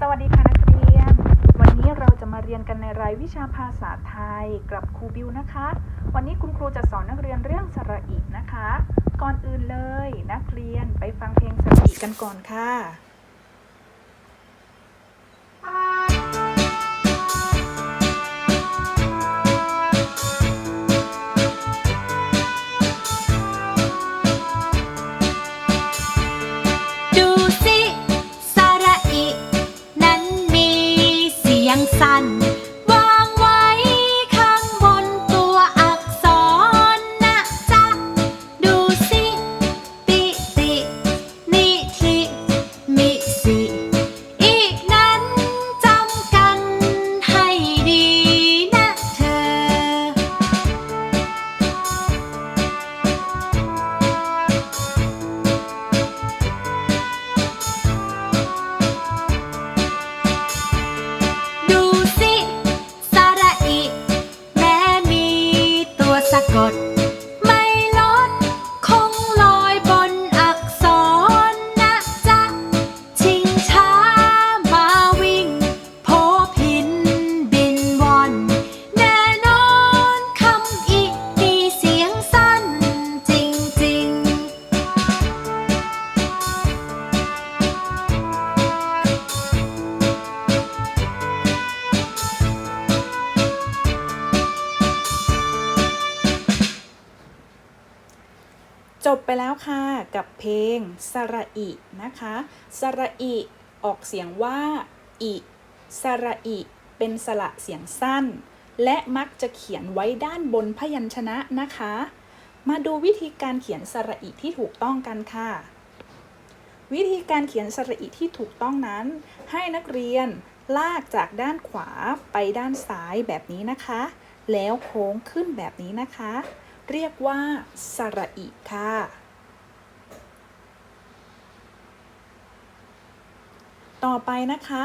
สวัสดีค่ะนักเรียน วันนี้เราจะมาเรียนกันในรายวิชาภาษาไทยกับครูบิวนะคะ วันนี้คุณครูจะสอนนักเรียนเรื่องสระอินะคะ ก่อนอื่นเลย นักเรียนไปฟังเพลงสระอิกันก่อนค่ะ จบไปแล้วค่ะ กับเพลงสระอินะคะสระอิออกเสียงว่าอิสระอิเป็นสระเสียงสั้น และมักจะเขียนไว้ด้านบนพยัญชนะนะคะ มาดูวิธีการเขียนสระอิที่ถูกต้องกันค่ะ วิธีการเขียนสระอิที่ถูกต้องนั้น ให้นักเรียนลากจากด้านขวาไปด้านซ้ายแบบนี้นะคะ แล้วโค้งขึ้นแบบนี้นะคะ เรียกว่าสระอิค่ะ ต่อไปนะคะ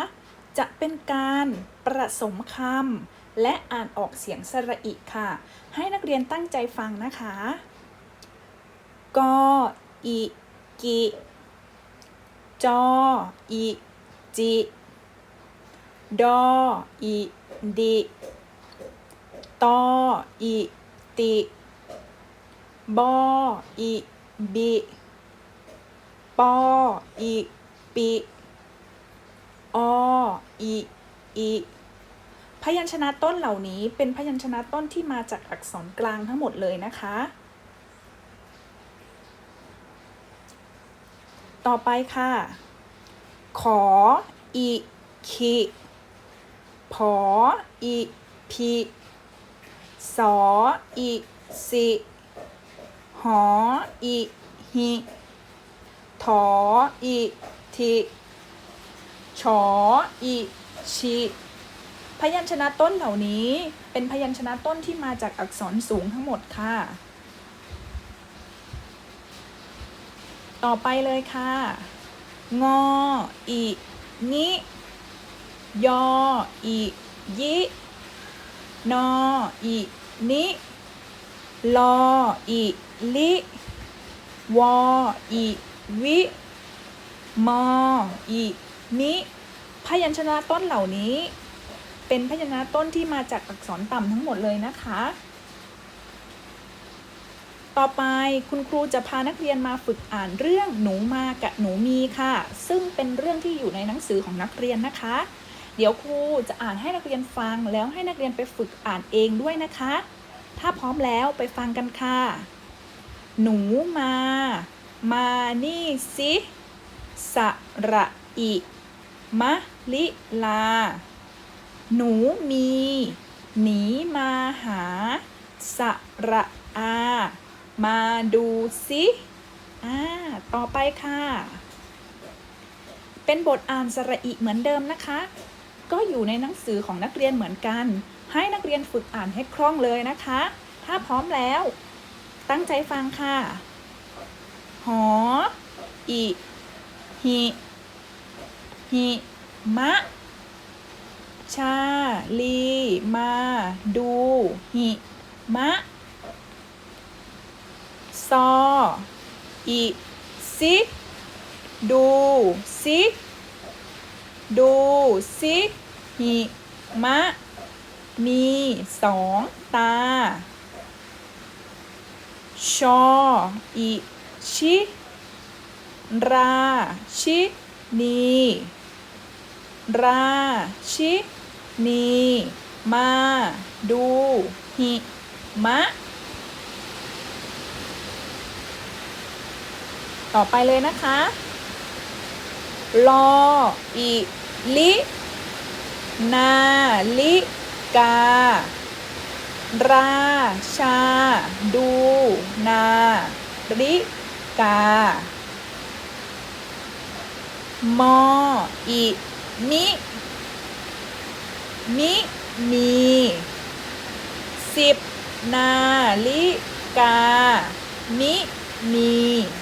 จะเป็นการประสมคำและอ่านออกเสียงสระอิค่ะ ให้นักเรียนตั้งใจฟังนะคะ กอิกิ จออิจิดออิดิตออิติ บออิบิปออิปิออิอิพยัญชนะต้นเหล่านี้เป็นพยัญชนะต้นที่มาจากอักษรกลางทั้งหมดเลยนะคะ ต่อไปค่ะ ขออิคิผออิพิสออิสิ หออิหิถออิทิชออิชิพยัญชนะต้นเหล่านี้เป็นพยัญชนะต้นที่มาจากอักษรสูงทั้งหมดค่ะ ต่อไปเลยค่ะ งออิงิยออิยินออินิ ลออิลิวออิวิมออิมิพยัญชนะต้นเหล่านี้ เป็นพยัญชนะต้นที่มาจากอักษรต่ำทั้งหมดเลยนะคะ ต่อไปคุณครูจะพานักเรียนมาฝึกอ่านเรื่องหนูมากับหนูมีค่ะ ซึ่งเป็นเรื่องที่อยู่ในหนังสือของนักเรียนนะคะ เดี๋ยวครูจะอ่านให้นักเรียนฟังแล้วให้นักเรียนไปฝึกอ่านเองด้วยนะคะ ถ้าพร้อมแล้วไปฟังกันค่ะ หนูมา มานี่สิสระอิมะลิลา หนูมี หนีมาหา สระอา มาดูสิอ่าต่อไปค่ะ เป็นบทอ่านสระอิเหมือนเดิมนะคะ ก็อยู่ในหนังสือของนักเรียนเหมือนกัน ให้นักเรียนฝึกอ่านให้คล่องเลยนะคะ ถ้าพร้อมแล้ว ตั้งใจฟังค่ะ หอ อิหิหิมะ ชา ลี มา ดู หิมะ ซอ อิสิดูสิดูสิ หิมะ มีสองตา ชอ อิชิ ราชิ นี ราชิ นี มา ดู หิมะ ต่อไปเลยนะคะ ลอ อิลิ นาลิกา ราชา ดู นาริกา มออิมิ มิมีสิบนาฬิกา มิมี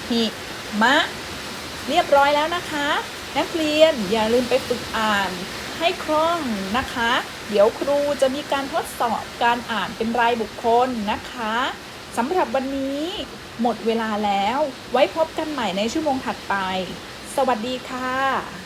หิมะ เรียบร้อยแล้วนะคะ นักเรียนอย่าลืมไปฝึกอ่าน ให้คล่องนะคะ เดี๋ยวครูจะมีการทดสอบการอ่านเป็นรายบุคคลนะคะสำหรับวันนี้หมดเวลาแล้ว ไว้พบกันใหม่ในชั่วโมงถัดไป สวัสดีค่ะ